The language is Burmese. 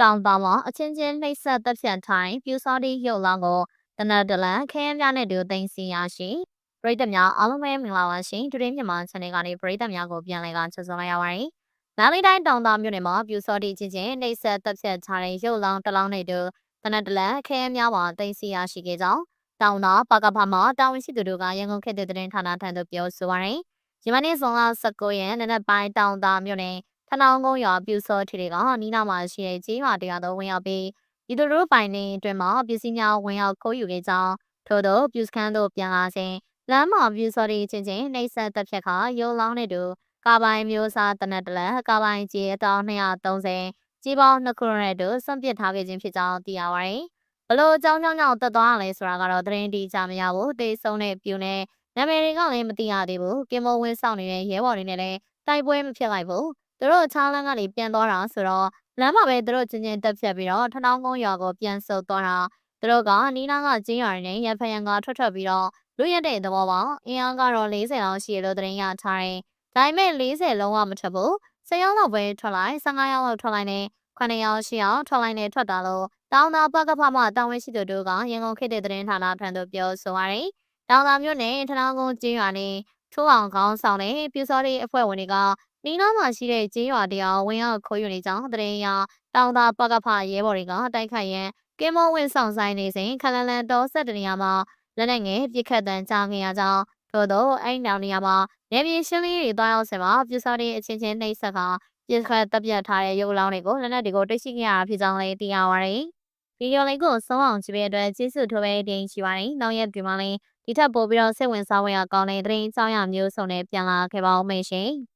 တောင်တောင်မှာအချင်းချင်းနှိပ်စက်တပ်ဖြတ်ထိုင်ပြူစောတိရုပ်လောင်းကိုတနတ်တလန်ခင်းများနဲ့တူသိမ်းစီရရှိပရိသတ်များအားလုံးပဲမင်္ဂလာပါရှင်ဒူရင်းမြန်မာ channel ကနေပရိသတ်များကိုပြန်လည်ကဆက်သွယ်လိုက်ရပါတယ်။နားလေးတိုင်းတောင်တောင်မြို့နယ်မှာပြူစောတိချင်းချင်းနှိပ်စက်တပ်ဖြတ်ထားတဲ့ရုပ်လောင်းတစ်လောင်းနဲ့တူတနတ်တလန်ခင်းများမှာသိမ်းစီရရှိခဲ့ကြောင်းတောင်တော်ပကဖမှာတာဝန်ရှိသူတို့ကရန်ကုန်ခေတ်သစ်သတင်းဌာနထံသို့ပြောဆိုပါရယ်။ယမနေ့ဇွန်လ19ရက်နေ့နက်ပိုင်းတောင်တာမြို့နယ် ထနောင်းကုန်းရွာပြူစောထီတွေကနီးနားမှာရှိတဲ့ကြီးရွာတရားတော်ဝင်ရောက်ပြီးဒီသူတို့ပိုင်နေအတွင်းမှာပစ္စည်းများဝင်ရောက်ခိုးယူခဲ့ကြောင်းထို့သောပြူစခန်းသို့ပြန်လာစဉ်လမ်းမှာပြူစောတီချင်းချင်းနှိပ်စက်တပ်ဖြတ်ခါရုံလောင်းတဲ့သူကာပိုင်မျိုးစားတနက်တလက်ကာပိုင်ကြီးအတောင်း230ကြီးပေါင်း2ခုနဲ့တူစွန့်ပစ်ထားခဲ့ခြင်းဖြစ်ကြောင်းသိရပါတယ်။ဘလို့အကြောင်းကြောင့်ကြောင့်တက်သွားရလဲဆိုတာကတော့သတင်းတီကြမရဘူးတေးဆုံးတဲ့ပြူနဲ့နာမည်တွေကလည်းမသိရသေးဘူးကင်မဝင်းဆောင်နေတဲ့ရဲဘော်တွေနဲ့လည်းတိုက်ပွဲမဖြစ်လိုက်ဘူး သူတို့ချားလန်းကနေပြန်သွားတာဆိုတော့လမ်းမှာပဲသူတို့ချင်းချင်းတက်ဖြတ်ပြီးတော့ထနောင်းကုန်းရွာကိုပြန်ဆုတ်သွားတာသူတို့ကနီးနားကကျင်းရွာနဲ့ရန်ဖယံကထွက်ထွက်ပြီးတော့လူရက်တဲ့သဘောပေါအင်းအားကတော့40လောက်ရှိရလို့သတင်းရထားတယ်ဒါပေမဲ့40လုံးဝမထွက်ဘူး10ရောက်လောက်ပဲထွက်လိုက်15ရောက်လောက်ထွက်လိုက်နဲ့9ရောက်10ရောက်ထွက်လိုက်နဲ့ထွက်တာလို့တောင်းတာပကဖမှတောင်းဝဲရှိသူတို့ကရန်ကုန်ခေတ်တဲ့သတင်းဌာနထံသို့ပြောဆိုရတယ်တောင်းတာမျိုးနဲ့ထနောင်းကုန်းကျင်းရွာနဲ့ထိုးအောင်ခေါင်းဆောင်တဲ့ပြူစောတဲ့အဖွဲ့ဝင်တွေက နီးနားမှာရှိတဲ့ကျေးရွာတရားဝင်ရောက်ခိုးယူနေကြောင်းသတင်းရတောင်သာပကဖရဲဘော်တွေကတိုက်ခိုက်ရန်ကင်းမဝင်းဆောင်ဆိုင်နေစဉ်ခလန်လန်တော်ဆက်တနေရာမှာလက်နက်ငယ်ပြစ်ခတ်တန်ကြားခဲ့ရကြောင်းထို့သောအဲ့နောက်နေရာမှာနေပြည်ရှင်းလင်းရေးတွားရောက်စမှာပြစောတဲ့အချင်းချင်းနှိပ်ဆက်ကပြစ်ခတ်တပ်ပြတ်ထားတဲ့ရုပ်လောင်းတွေကိုလက်နက်တွေကိုတွေ့ရှိခဲ့ရတာဖြစ်ကြောင်းလည်းသိရပါတယ်။ဗီဒီယိုလေးကိုဆုံးအောင်ကြည့်ပေးတဲ့အတွက်ကျေးဇူးထိုးပဲတင်ရှိပါတယ်။နောက်ရက်ဒီမှာလည်းဒီထက်ပိုပြီးတော့စိတ်ဝင်စားဖွယ်အကောင်းတဲ့သတင်းအကြောင်းအရာမျိုးစုံနဲ့ပြန်လာခဲ့ပါဦးမယ်ရှင်။